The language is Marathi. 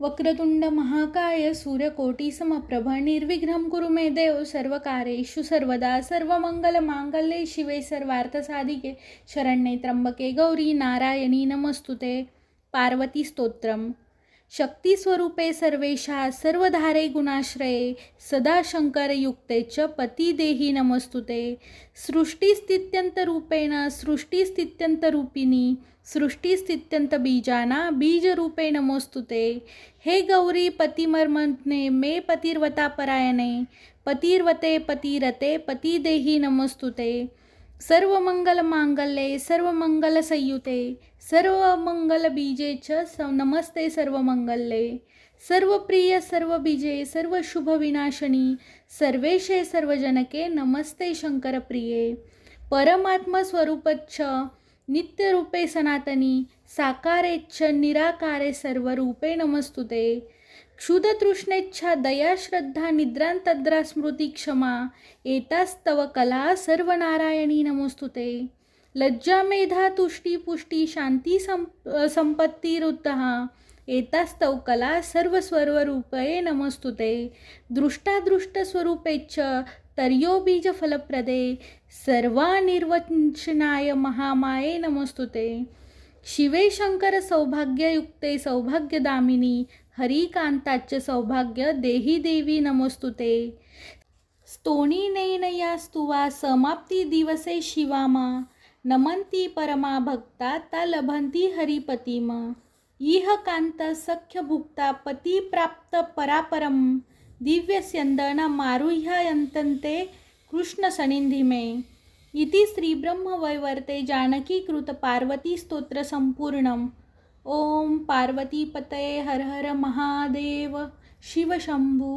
वक्रतुंड महाकाय सूर्यकोटी समप्रभ निर्विघ्नं कुरु मे देव सर्वकारेषु सर्वदा सर्वमङ्गलमाङ्गल्ये शिवे सर्वार्थसाधिके शरण्ये त्र्यंबके गौरी नारायणी नमस्तुते। पार्वती स्तोत्रम। शक्तिस्वरूपे सर्वेशा सर्वधारे गुणाश्रये सदाशङ्करयुक्ते च पती देही नमस्तुते सृष्टिस्थित्यंतरूपेण सृष्टीस्थित्यंत बीजाना बीजरूपे नमोस्तुते हे गौरी पतिमर्मने मे पतिर्वता परायणे पतिर्वते पतिरते पतिदेही नमस्तुते सर्वमंगलमांगल्ये सर्वमंगलसंयुते सर्वमंगलबीजे च स- नमस्ते बीजे सर्व शुभ विनाशनी सर्वेशे सर्वजनके नमस्ते शंकरप्रिये परमात्मस्वरूपच्छ नित्यरूपे सनातनी साकारेच्छ निराकारे सर्वरूपे नमस्तुते। क्षुदतृष्णेच्छा दया श्रद्धा निद्रांतद्रा स्मृती क्षमा एतास्तव कला सर्वनारायणी नमोस्तुते। लज्जा मेधा तुष्टी पुष्टी शांती संप एतास्तव कला सर्वस्वरूपये नमस्तुते। दृष्टादृष्टस्वरूपेच्छ तर्यो बीजफलप्रदे सर्वानिर्वचनाय महामाये नमस्तुते। शिवे शंकर सौभाग्ययुक्ते सौभाग्यदामिनी हरिकांताच्च सौभाग्य देही देवी नमोस्तुते। स्तोणी नयनयास्तुवा समाप्ती दिवसे शिवामा नमंती परमा भक्ता ता लभन्ती हरिपतिम। इह कांत सख्य भुक्ता पती प्राप्त परापरम दिव्यस्यन्दना स्यंदन कृष्णसनिन्धिमे इति श्रीब्रह्मवैवर्ते जानकीकृतपार्वतीस्तोत्रसम्पूर्णम् ॐ पार्वतीपतये हर हर महादेव शिवशम्भु